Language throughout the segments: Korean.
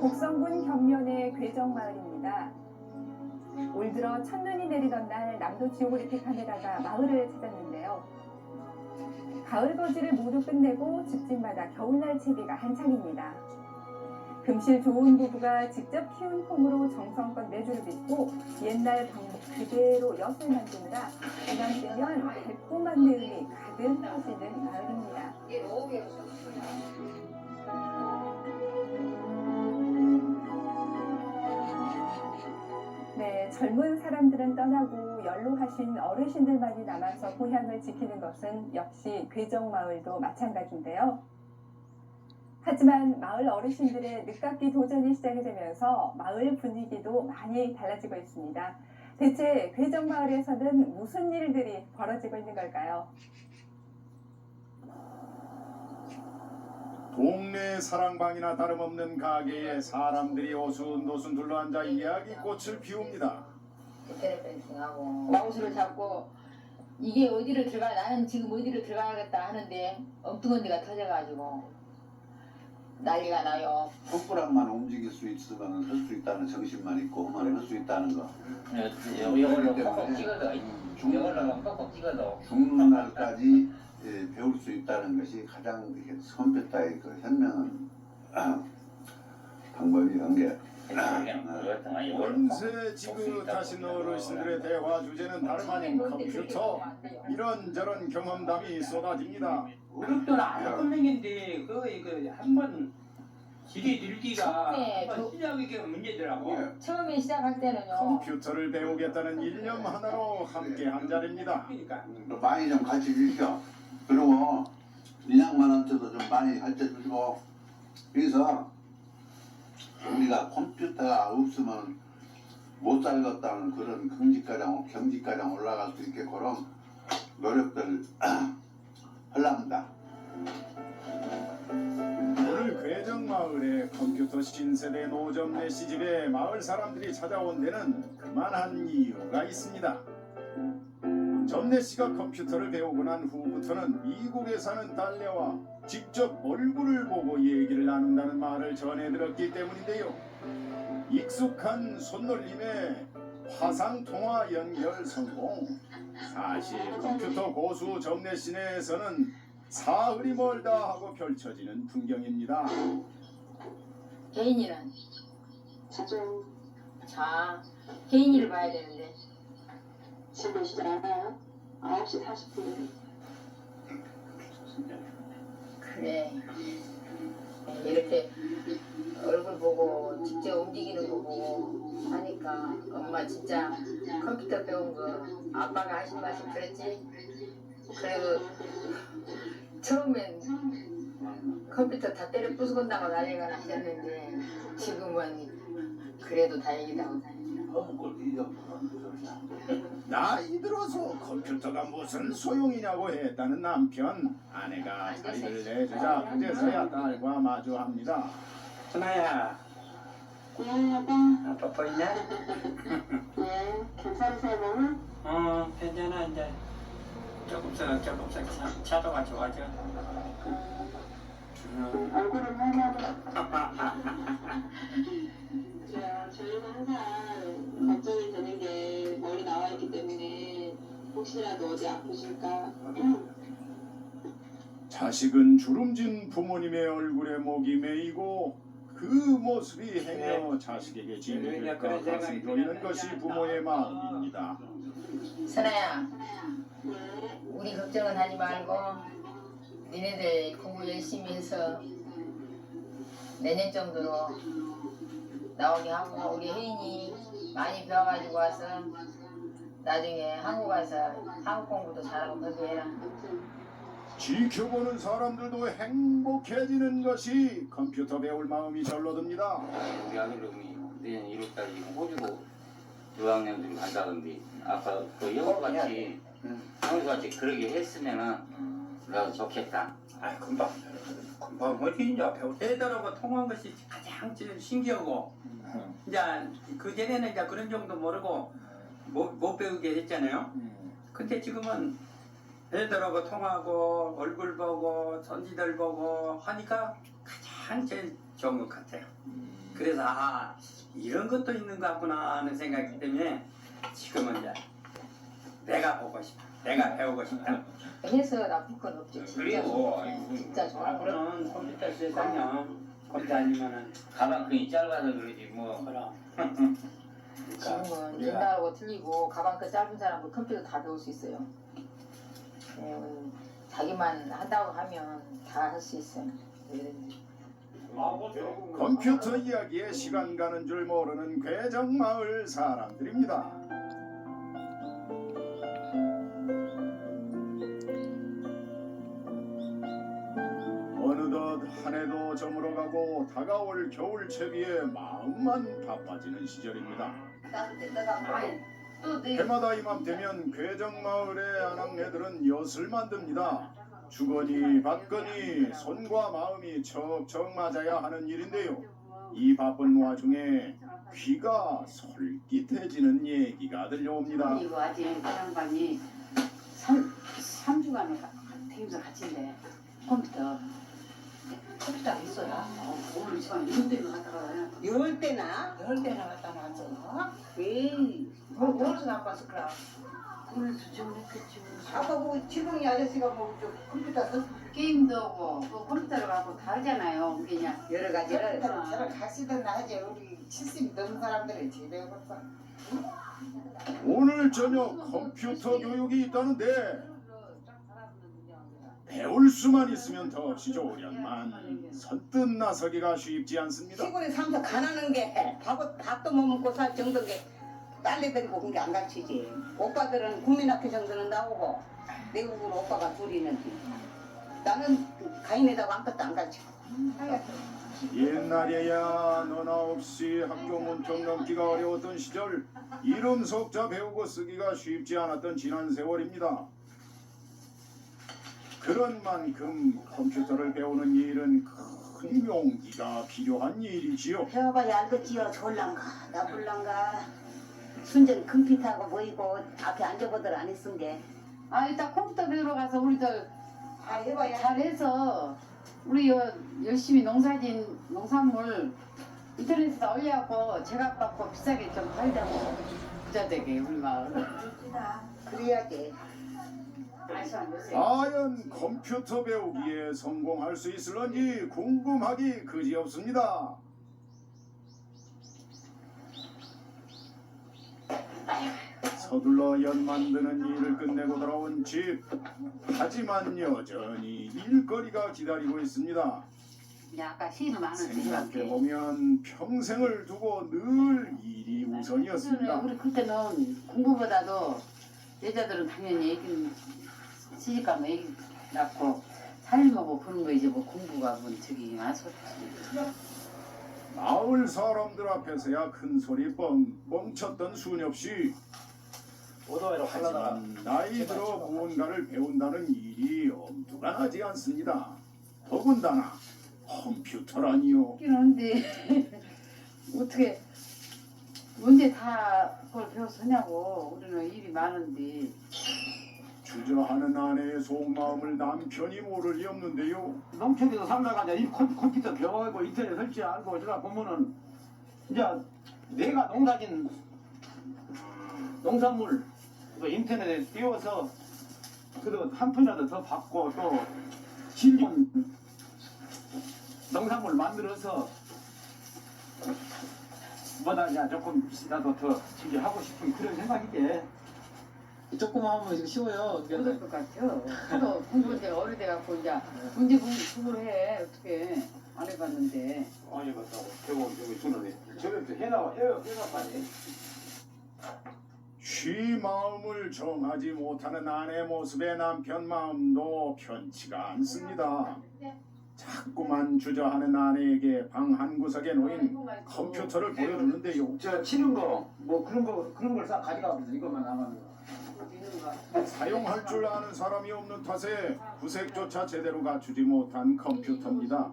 곡성군 경면의 괴정마을입니다. 올 들어 첫눈이 내리던 날 남도 지오그래픽 카메라가 마을을 찾았는데요. 가을 거지를 모두 끝내고 집집마다 겨울날 채비가 한창입니다. 금실 좋은 부부가 직접 키운 콩으로 정성껏 매주를 빚고 옛날 방법 그대로 엿을 만드느라 이맘때면 달콤한 내음이 가득 퍼지는 마을입니다. 젊은 사람들은 떠나고 연로하신 어르신들만이 남아서 고향을 지키는 것은 역시 괴정마을도 마찬가지인데요. 하지만 마을 어르신들의 늦깎이 도전이 시작이 되면서 마을 분위기도 많이 달라지고 있습니다. 대체 괴정마을에서는 무슨 일들이 벌어지고 있는 걸까요? 동네 사랑방이나 다름없는 가게에 사람들이 오순도순 둘러앉아 이야기꽃을 피웁니다. 펜싱하고 마우스를 잡고 이게 어디를 들어가 나는 지금 어디를 들어가야겠다 하는데 엉뚱한 데가 터져가지고 난리가 나요. 손가락만 움직일 수 있으면 할 수 있다는 정신만 있고 그만 할수 있다는 거. 이걸로 kok콕 찍어도 이걸로 kok콕 찍어도 죽는 날까지 예, 배울 수 있다는 것이 가장 이렇게 컴퓨터의 그 현명한 방법이란 게 연세 지긋하신 어르신들의 대화 주제는 다름 아닌 컴퓨터 이런저런 경험담이 쏟아집니다. 안 컴맹인데 그거 이거 한번 질이 늘기가 한번 그- 시작이 게 문제더라고. 예. 처음에 시작할 때는요. 컴퓨터를 배우겠다는 일념 하나로 함께 한 자리입니다. 그러니까 또 많이 좀 같이 주시오. 그리고 인양만한테도 좀 많이 가르쳐 주시고 그래서 우리가 컴퓨터가 없으면 못 살겠다는 그런 경지가량 경지가량 올라갈 수 있게 그런 노력들 하랍니다. 오늘 괴정마을의 컴퓨터 신세대 노점내 시집에 마을 사람들이 찾아온 데는 그만한 이유가 있습니다. 점내 씨가 컴퓨터를 배우고 난 후부터는 미국에 사는 딸내와 직접 얼굴을 보고 얘기를 나눈다는 말을 전해 들었기 때문인데요. 익숙한 손놀림에 화상 통화 연결 성공. 사실 컴퓨터 고수 점내 씨 내에서는 사흘이 멀다 하고 펼쳐지는 풍경입니다. 혜인이는 자주 자 혜인이를 봐야 되는데 지금 오시지 않아요? 9시 40분에 그래 이렇게 얼굴 보고 직접 움직이는 거 보고 하니까 엄마 진짜 컴퓨터 배운 거 아빠가 하신 말씀 들었지? 그리고 처음엔 컴퓨터 다 때려 부수건다고 난리가 나셨는데 지금은 그래도 다행이다. 나이 들어서 컴퓨터가 무슨 소용이냐고 했다는 남편 아내가 자리를 내주자 그제서야 딸과 마주합니다. 선아야 고양이가 아빠 보이냐? 네 괜찮으세요 몸은? 어 괜찮아 이제 조금씩 조금씩 차- 차도가 좋아져. 음. 얼굴은 할머니 그래요 저희는 항상 걱정이 되는 게 머리 나와 있기 때문에 혹시라도 어디 아프실까 자식은 주름진 부모님의 얼굴에 목이 메이고 그 모습이 행여 자식에게 짐이 될까 가슴 졸이는 것이 부모의 마음입니다. 선아야 네 우리 걱정은 하지 말고 니네들 공부 열심히 해서 내년 정도로 나오게 하고 우리 혜인이 많이 배워가지고 와서 나중에 한국 가서 한국 공부도 잘하고 그렇게 해라. 지켜보는 사람들도 행복해지는 것이 컴퓨터 배울 마음이 절로 듭니다. 우리 아들 놈이 내년 1월달에 지금 호주로 유학년 좀 간다던데 아까 그 영어 같이 한국 같이 그러게 했으면은 나도 좋겠다. 아 금방 금방 어디 이제 배우 애들하고 통한 것이 가장 제일 신기하고 이제 그 전에는 이제 그런 정도 모르고 못, 못 배우게 했잖아요. 근데 지금은 애들하고 통하고 얼굴 보고 손지들 보고 하니까 가장 제일 좋은 것 같아요. 그래서 아 이런 것도 있는 것 같구나 하는 생각이 때문에 지금은 이제 내가 보고 싶다. 내가 배우고 싶다. 해서 나쁠 건 없죠. 진짜 그래요. 좋아. 진짜 좋아. 앞으로는 컴퓨터 세상이요. 컴퓨터 아니면은 가방끈이 짧아서 그러지 뭐. 그럼. 지금은 우리가- 옛날하고 틀리고 가방끈 짧은 사람도 컴퓨터 다 배울 수 있어요. 네, 자기만 한다고 하면 다 할 수 있어요. 네. 컴퓨터 이야기에 시간 가는 줄 모르는 괴정마을 사람들입니다. 한 해도 저물어가고 다가올 겨울 채비에 마음만 바빠지는 시절입니다. 해마다 이맘때면 괴정마을의 아낙네들은 엿을 만듭니다. 주거니 받거니 손과 마음이 척척 맞아야 하는 일인데요. 이 바쁜 와중에 귀가 솔깃해지는 얘기가 들려옵니다. 이거 아직 그 양반이 3, 삼주간을 대면서 같이인데 컴퓨터 컴퓨터 있어요. 어, 오늘 시간 이런 데는 갔다가 열 때나? 열 대나 갖다 놨어. 에이, 뭐 어디서 왔어 그럼? 오늘 좀 했겠지 아까 그 지붕이 아저씨가 뭐저 컴퓨터 써? 게임도 하고 그 컴퓨터를 갖고 다 하잖아요 그냥 여러 가지를. 저를 가시던 하지 우리 70 넘은 사람들이 제대로서 오늘 저녁 컴퓨터 교육이 있다는데 배울 수만 있으면 더없이 좋으련만 선뜻 나서기가 쉽지 않습니다. 시골에 살면서 가난한 게 밥, 밥도 못 먹고 살 정도인 게 딸내들이 그런 게 안 가르치지. 오빠들은 국민학교 정도는 나오고 내국으로 오빠가 둘이 있는데 나는 가인에다가 아무것도 안 가르치고. 옛날에야 너나 없이 학교 문턱 넘기가 어려웠던 시절 이름 석자 배우고 쓰기가 쉽지 않았던 지난 세월입니다. 그런 만큼 컴퓨터를 배우는 일은 큰 용기가 필요한 일이지요. 배워봐야 알겠지요. 좋을란가 나쁠란가. 순전 컴퓨터하고 모이고 앞에 앉아보들 안 했은 게. 아 이따 컴퓨터 배우러 가서 우리들 다 해봐야 잘해서 우리 여- 열심히 농사진 농산물 인터넷에 올려갖고 제값 받고 비싸게 좀 팔자고 부자 되게 우리 마을 그래야지. 과연 컴퓨터 배우기에 성공할 수 있을런지 궁금하기 그지없습니다. 서둘러 연 만드는 일을 끝내고 돌아온 집. 하지만 여전히 일거리가 기다리고 있습니다. 이제 아까 시는 많은데 생각해 보면 평생을 두고 늘 일이 우선이었습니다. 우리 그때는 공부보다도 여자들은 당연히 시집 가면 애기 낳고 살림하고 그런 거 이제 뭐 공부가 뭔 저기 아소지 마을 사람들 앞에서야 큰 소리 뻥 뻥 쳤던 순엽 씨. 하지만 나이 들어 무언가를 배운다는 일이 엄두가 나지 않습니다. 더군다나 컴퓨터라니요. 있긴 한데 어떻게 언제 다 그걸 배워서 하냐고 우리는 일이 많은데 주저하는 아내의 속마음을 남편이 모를 리 없는데요. 농촌에서 살다가 이제 이 컴- 컴퓨터 배워가지고 인터넷 설치 알고 제가 보면은 이제 내가 농사진 농산물 그 인터넷에 띄워서 그래도 한 푼이라도 더 받고 또 신종 농산물 만들어서 뭐다 이제 조금이라도 더 이제 하고 싶은 그런 생각이 지. 조금만 하면 쉬워요 못할 것 같아요 하도 공부 이제 어리돼갖고 이제 문제 공부를 해 어떻게 안 해봤는데 아니 맞다고 저거 저기 주는데 저기부터 해나와 해 해나까지. 쉬 마음을 정하지 못하는 아내 모습에 남편 마음도 편치가 않습니다. 자꾸만 주저하는 아내에게 방 한 구석에 놓인 컴퓨터를 보여주는데요. 저 치는 거 뭐 그런 거 그런 걸 싹 가져가면서 이것만 거. 사용할 줄 아는 사람이 없는 탓에 구색조차 제대로 갖추지 못한 컴퓨터입니다.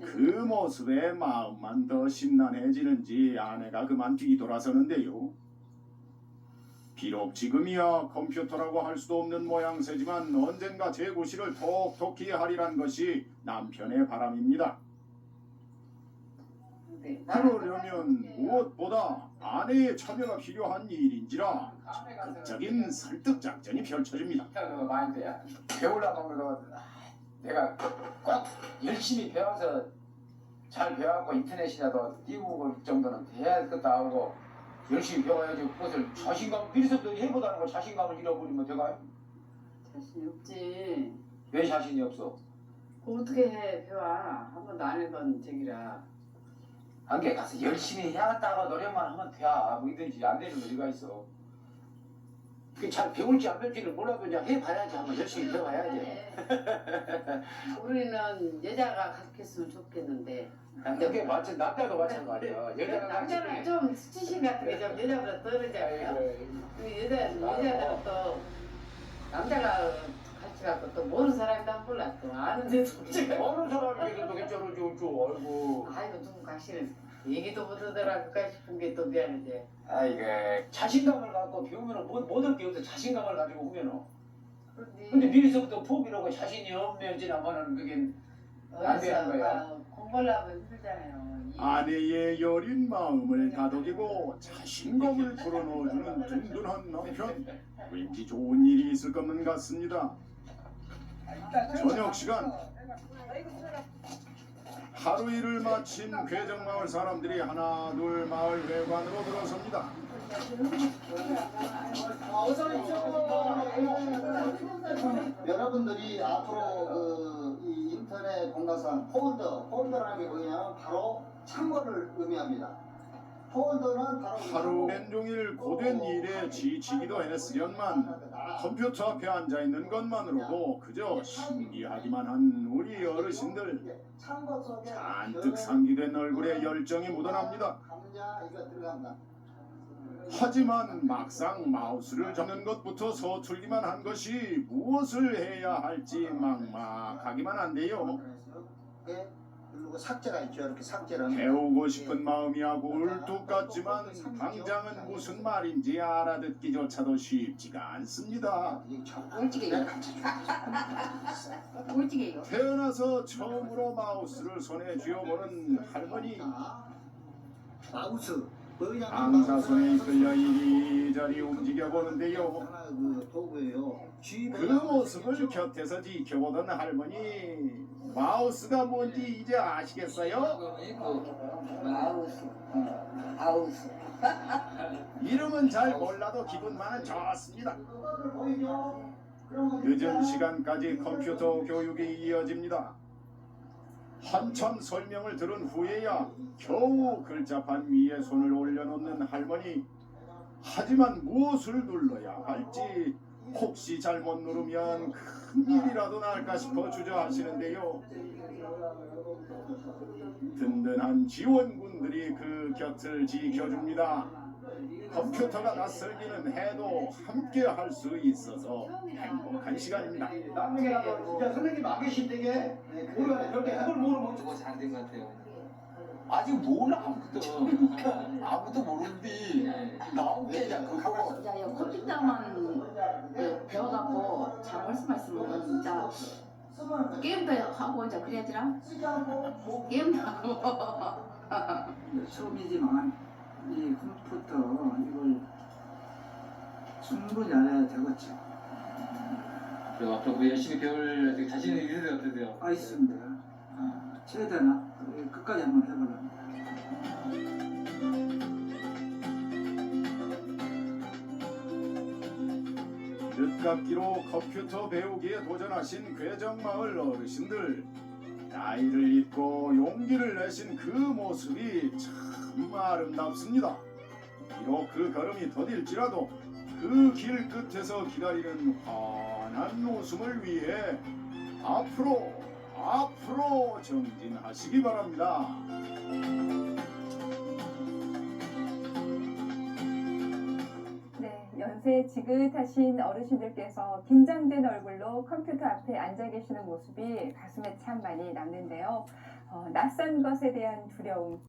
그 모습에 마음만 더 심란해지는지 아내가 그만 뒤돌아서는데요. 비록 지금이야 컴퓨터라고 할 수도 없는 모양새지만 언젠가 제 구실을 톡톡히 하리란 것이 남편의 바람입니다. 네. 그러려면 무엇보다 아내의 참여가 필요한 일인지라 적인 설득 작전이 펼쳐집니다. 그 마인드야. 배우려고 하면 내가 꼭 열심히 배워서 잘 배워갖고 인터넷이라도 띄우고 정도는 해야 할 것도 하고 열심히 배워야지 그것을 자신감 미리서부터 해보다는 걸 자신감을 잃어버리면 내가 자신이 없지. 왜 자신이 없어? 그거 어떻게 해 배워? 한 번도 안 해본 적이라. 한개 가서 열심히 해야겠다고 노력만 하면 돼. 뭐든지 안 되는 의리가 있어. 그게 잘 배울지 안 배울지를 몰라도 그냥 해봐야지 한번 열심히 배워야지. 우리는 여자가 가르쳤으면 좋겠는데. 그게 마찬 남자도 마찬가지야. 여자가 남자는 좀 수치심 같은 게 좀 여자보다 떨어져요. 그 여자 여자들은 또 남자가 같이 갖고 또 모르는 사람도 안 몰라 또 아는데도 제가 어느 사람이 그래도 괜찮은 줄 아이고. 아이고 누구 가시는 얘기도 못 하더라고까 싶은 게 또 미안한데. 아이고 자신감을 갖고 배우면은 뭐, 모든 게 없어 자신감을 가지고 오면은. 그런데 근데 미리서부터 포기라고 자신이 없면 지나면은 그게 안 되는 어디서 거야. 막 공부를 하면 힘들잖아요. 이- 아내의 여린 마음을 다독이고 자신감을 불어넣어주는 든든한 남편. 왠지 좋은 일이 있을 것만 같습니다. 저녁 시간 하루 일을 마친 괴정마을 사람들이 하나 둘 마을 회관으로 들어섭니다. 여러분들이 앞으로 그이 인터넷 공간상 폴더, 폴더라는 게 뭐냐면 바로 참고를 의미합니다. 하루 온종일 고된 일에 지치기도 했으련만 컴퓨터 앞에 앉아 있는 것만으로도 그저 신기하기만 한 우리 어르신들 잔뜩 상기된 얼굴에 열정이 묻어납니다. 하지만 막상 마우스를 잡는 것부터 서툴기만 한 것이 무엇을 해야 할지 막막하기만 한데요. 예, 그리고 삭제가 있죠. 이렇게 삭제를. 배우고 싶은 마음이하고 울뚝 같지만 당장은 무슨 말인지 알아듣기조차도 쉽지가 않습니다. 울지게요. 울지게요. 태어나서 처음으로 마우스를 손에 쥐어보는 할머니 마우스. 방사선에 이끌려 이리저리 움직여 보는데요. 하나 그그 모습을 곁에서 지켜보던 할머니 마우스가 뭔지 이제 아시겠어요? 아우스. 아우스. 이름은 잘 몰라도 기분만은 좋습니다. 늦은 시간까지 컴퓨터 교육이 이어집니다. 한참 설명을 들은 후에야 겨우 글자판 위에 손을 올려놓는 할머니. 하지만 무엇을 눌러야 할지 혹시 잘못 누르면 큰일이라도 날까 싶어 주저하시는데요. 든든한 지원군들이 그 곁을 지켜줍니다. 컴퓨터가 낯설기는 해도 함께 할 수 있어서 행복한 시간입니다. 남에게라도 진짜 선생님 안 계실 때게 우리가 저렇게 그걸 모르면 저거 잘된 것 같아요. 아직 몰라 아무것도 아무도 모르는데 나온 게 그냥 그거 진짜 이 컴퓨터만 그 배워갖고 잘 말씀하시면 진짜 게임도 하고 이제 그래야 되나? 게임도 하고 처음이지만 이 컴퓨터 이걸 충분히 알아야 되겠죠. 그리고 앞으로 뭐 열심히 배울 자신 있는 게 어떠세요? 아 있습니다. 아, 최대한 끝까지 한번 해보려고. 늦깎이로 컴퓨터 배우기에 도전하신 괴정마을 어르신들 나이를 잊고 용기를 내신 그 모습이 참 아름답습니다. 비록 그 걸음이 더딜지라도 그 길 끝에서 기다리는 환한 웃음을 위해 앞으로 앞으로 정진하시기 바랍니다. 네, 연세 지긋하신 어르신들께서 긴장된 얼굴로 컴퓨터 앞에 앉아 계시는 모습이 가슴에 참 많이 남는데요. 어, 낯선 것에 대한 두려움,